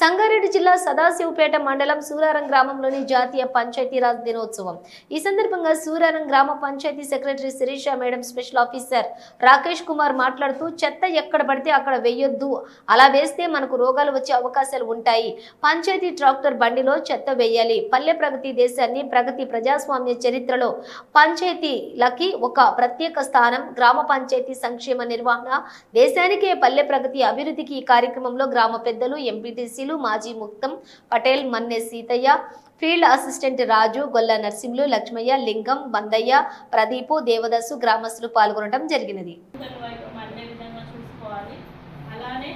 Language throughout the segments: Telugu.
సంగారెడ్డి జిల్లా సదాశివపేట మండలం సూరారం గ్రామంలోని జాతీయ పంచాయతీరాజ్ దినోత్సవం. ఈ సందర్భంగా సూరారం గ్రామ panchayat secretary Shirisha madam special officer Rakesh Kumar మాట్లాడుతూ చెత్త ఎక్కడ పడితే అక్కడ వేయొద్దు. అలా వేస్తే మనకు రోగాలు వచ్చే అవకాశాలు ఉంటాయి. పంచాయతీ ట్రాక్టర్ బండిలో చెత్త వేయాలి. పల్లె ప్రగతి దేశాన్ని ప్రగతి ప్రజాస్వామ్య చరిత్రలో పంచాయతీలకి ఒక ప్రత్యేక స్థానం. గ్రామ పంచాయతీ సంక్షేమ నిర్వహణ. దేశానికే పల్లె ప్రగతి అభివృద్ధికి ఈ కార్యక్రమంలో గ్రామ పెద్దలు ఎంపీటీసీలు అధ్యక్షులు మాజీ ముక్తం పటేల్ మన్నె సీతయ్య ఫీల్డ్ అసిస్టెంట్ రాజు గొల్ల నర్సింహులు లక్ష్మయ్య లింగం బందయ్య ప్రదీపు దేవదస్సు గ్రామస్తులు పాల్గొనడం జరిగినది. అలానే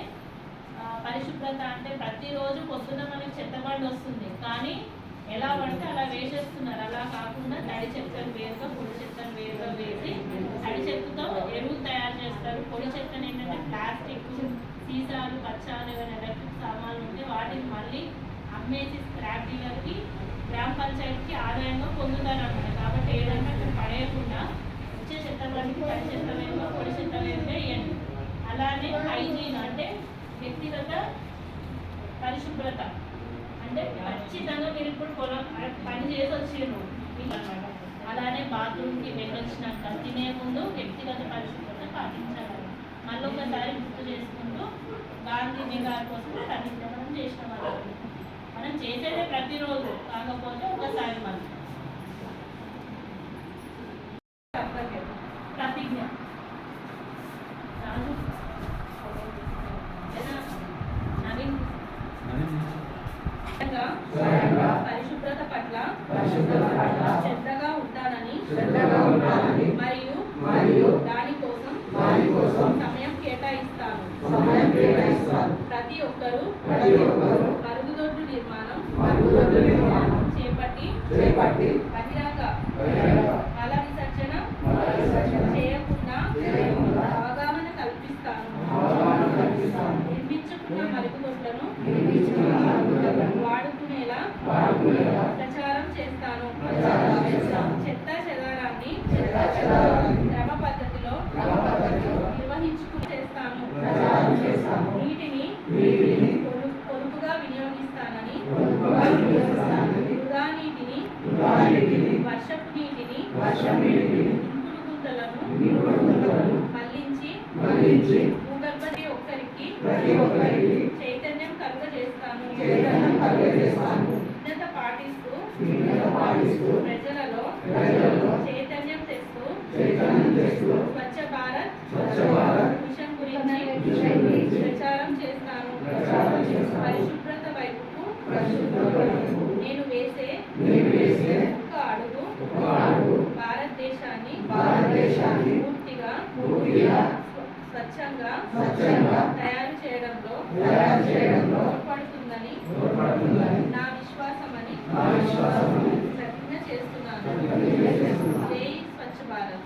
పరిశుభ్రత అంటే ప్రతిరోజు పొద్దున మనకి చెత్తబండి వస్తుంది. కానీ ఎలా పడితే అలా వేసేస్తున్నారు. అలా కాకుండా తడి చెత్తను వేరుగా పొడి చెత్తను వేరుగా వేసి తడి చెత్తతో ఎరువు తయారు చేస్తారు. పొడి చెత్తను ఏంటంటే ప్లాస్టిక్ సీసాలు పచ్చాలు ఏమైనా ఎలక్ట్రిక్ అమ్మేసి స్క్రాప్ డీలర్కి గ్రామ పంచాయతీకి ఆదాయంగా పొందుతారన్నమాట. కాబట్టి ఏదైనా అక్కడ పడేయకుండా వచ్చే చెత్త బండికి పని చెత్త పొడి చెత్త వేయండి అలానే హైజీన్ అంటే వ్యక్తిగత పరిశుభ్రత. అంటే ఖచ్చితంగా మీరు ఇప్పుడు పొలం పని చేసి వచ్చిండ్రు మీకు అలానే బాత్రూమ్కి వెళ్ళొచ్చినాక తినే ముందు వ్యక్తిగత పరిశుభ్రత పాటించాలి. మళ్ళీ ఒకసారి గుర్తు చేసుకుంటూ గాంధీజీ గారి కోసం ప్రతిజ్ఞ చేసిన వాళ్ళు మనం చేసేదే ప్రతిరోజు కాకపోతే ఒకసారి మనం. ప్రతిజ్ఞ. పరిశుభ్రత పట్ల. శ్రద్ధగా ఉంటానని మరియు దానికోసం సమయం కేటాయిస్తాను ప్రతి ఒక్కరూ మరుగుదొడ్డు బహిరంగ మల విసర్జన చేయకుండా అవగాహన కల్పిస్తాను. నిర్మించుకున్న మరుగుదొడ్లను వాడుకునేలా ప్రచారం చేస్తాను. చెత్త చెదారాన్ని క్రమ పద్ధతిలో నిర్వహించుకు చేస్తాను. నీటిని నీటిని ఇంకుడు గుంతలను మళ్ళించి భూగర్భ ఒక్కరికి చైతన్యం కలుగజేస్తాను. విజ్ఞత పాటిస్తూ ప్రజలలో చైతన్యం తెస్తూ స్వచ్ఛ భారత్ మిషన్ గురించి ప్రచారం చేస్తాను. పరిశుభ్రత వైపుకు స్వచ్ఛంగా తయారు చేయడంలో తోడ్పడుతుందని నా విశ్వాసమని ప్రతిజ్ఞ చేస్తున్నాను. జై స్వచ్ఛ భారత్.